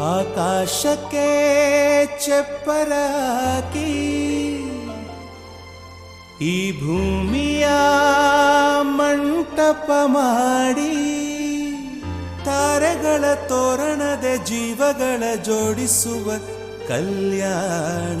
ಆಕಾಶಕ್ಕೆ ಚೆಪ್ಪರಾಕಿ ಈ ಭೂಮಿಯ ಮಂಟಪ ಮಾಡಿ ತಾರೆಗಳ ತೋರಣದೆ ಜೀವಗಳ ಜೋಡಿಸುವ ಕಲ್ಯಾಣ.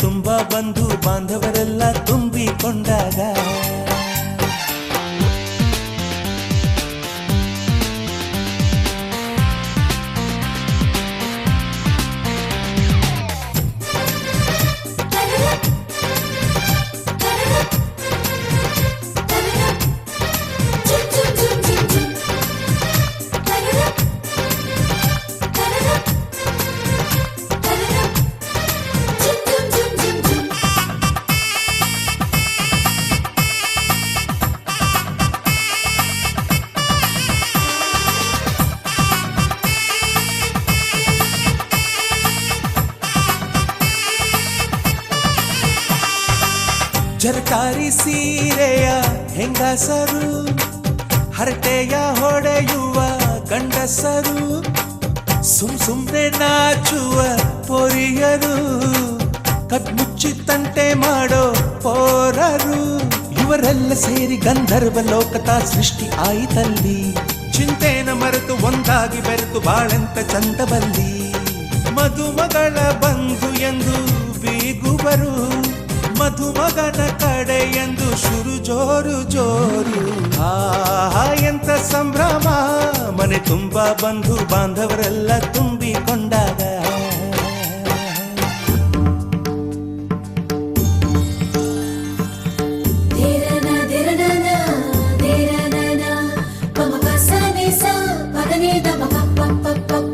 ತುಂಬ ಬಂಧು ಬಾಂಧವರೆಲ್ಲ ತುಂಬಿಕೊಂಡಾಗ ಜರಕಾರಿ ಸೀರೆಯ ಹೆಂಗಸರು, ಹರಟೆಯ ಹೊಡೆಯುವ ಗಂಡಸರು, ಸುಮ್ ಸುಮ್ನೆ ನಾಚುವ ಪೊರಿಯರು ಕದ್ಮುಚ್ಚಿ ತಂಟೆ ಮಾಡೋ ಪೋರರು. ಇವರೆಲ್ಲ ಸೇರಿ ಗಂಧರ್ವ ಲೋಕತಾ ಸೃಷ್ಟಿ ಆಯಿತಲ್ಲಿ. ಚಿಂತೆನ ಮರೆತು ಒಂದಾಗಿ ಬೆರೆತು ಬಾಳೆಂತ ಚಂದ ಬಂದಿ ಮಧುಮಗಳ ಬಂಧು ಎಂದು ಬೀಗುವರು. ಮಧುಮಗನ ಎಂದು ಶುರು ಜೋರು ಜೋರು. ಆ ಎಂತ ಸಂಭ್ರಮ. ಮನೆ ತುಂಬಾ ಬಂಧು ಬಾಂಧವರೆಲ್ಲ ತುಂಬಿಕೊಂಡಾಗ. ಪ.